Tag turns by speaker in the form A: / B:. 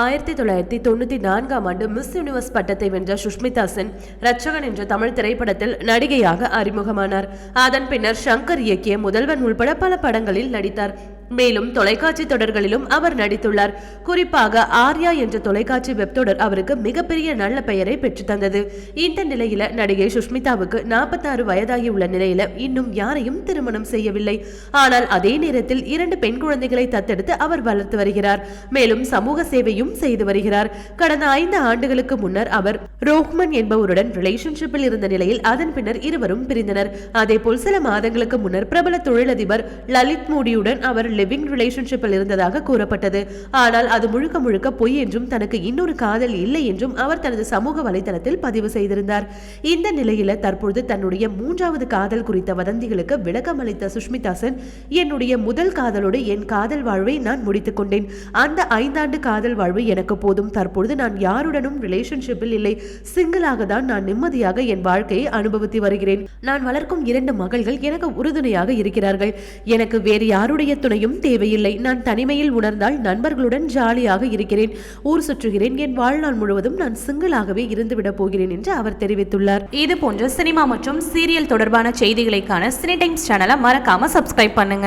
A: ஆயிரத்தி தொள்ளாயிரத்தி தொண்ணூத்தி நான்காம் ஆண்டு மிஸ் யூனிவர்ஸ் பட்டத்தை வென்ற சுஷ்மிதா சென் ரட்சகன் என்ற தமிழ் திரைப்படத்தில் நடிகையாக அறிமுகமானார். அதன் பின்னர் சங்கர் இயக்கிய முதல்வன் உள்பட பல படங்களில் நடித்தார். மேலும் தொலைக்காட்சி தொடர்களிலும் அவர் நடித்துள்ளார். குறிப்பாக ஆர்யா என்ற தொலைக்காட்சி வெப் தொடர் அவருக்கு மிகப்பெரிய நல்ல பெயரை பெற்றுத்தந்தது இந்த நிலையில நடிகை சுஷ்மிதாவுக்கு நாற்பத்தாறு வயதாகி உள்ள நிலையில இன்னும் யாரையும் திருமணம் செய்யவில்லை. ஆனால் அதே நேரத்தில் இரண்டு பெண் குழந்தைகளை தத்தெடுத்து அவர் வளர்த்து வருகிறார். மேலும் சமூக சேவையும் செய்து வருகிறார். கடந்த ஐந்து ஆண்டுகளுக்கு முன்னர் அவர் ரோஹ்மன் என்பவருடன் ரிலேஷன்ஷிப்பில் இருந்த நிலையில் அதன் பின்னர் இருவரும் பிரிந்தனர். அதேபோல் சில மாதங்களுக்கு முன்னர் பிரபல தொழிலதிபர் லலித் மோடியுடன் அவர் லிவிங் ரிலேஷன்ஷிப்பில் இருந்ததாக கூறப்பட்டது. ஆனால் அது முழுக்க முழுக்க பொய் என்றும் தனக்கு இன்னொரு காதல் இல்லை என்றும் அவர் தனது சமூக வலைதளத்தில் பதிவு செய்திருந்தார். இந்த நிலையில தற்பொழுது தன்னுடைய மூன்றாவது காதல் குறித்த வதந்திகளுக்கு விளக்கம் அளித்த சுஷ்மிதா சென் என்னுடைய முதல் காதலோடு என் காதல் வாழ்வை நான் முடித்துக் கொண்டேன். அந்த ஐந்தாண்டு காதல் வாழ்வு எனக்கு போதும். தற்பொழுது நான் யாருடனும் ரிலேஷன்ஷிப்பில் இல்லை. சிங்கிளாக தான் நான் நிம்மதியாக என் வாழ்க்கையை அனுபவித்து வருகிறேன். நான் வளர்க்கும் இரண்டு மகள்கள் எனக்கு உறுதுணையாக இருக்கிறார்கள். எனக்கு வேறு யாருடைய துணை துணையும் தேவையில்லை. நான் தனிமையில் உணர்ந்தால் நண்பர்களுடன் ஜாலியாக இருக்கிறேன். ஊர் சுற்றுகிறேன். என் வாழ்நாள் முழுவதும் நான் சிங்கிளாகவே இருந்துவிடப் போகிறேன் என்று அவர் தெரிவித்துள்ளார்.
B: இது போன்ற சினிமா மற்றும் சீரியல் தொடர்பான செய்திகளைக்கான சினி டைம்ஸ் சேனலை மறக்காம சப்ஸ்கிரைப் பண்ணுங்க.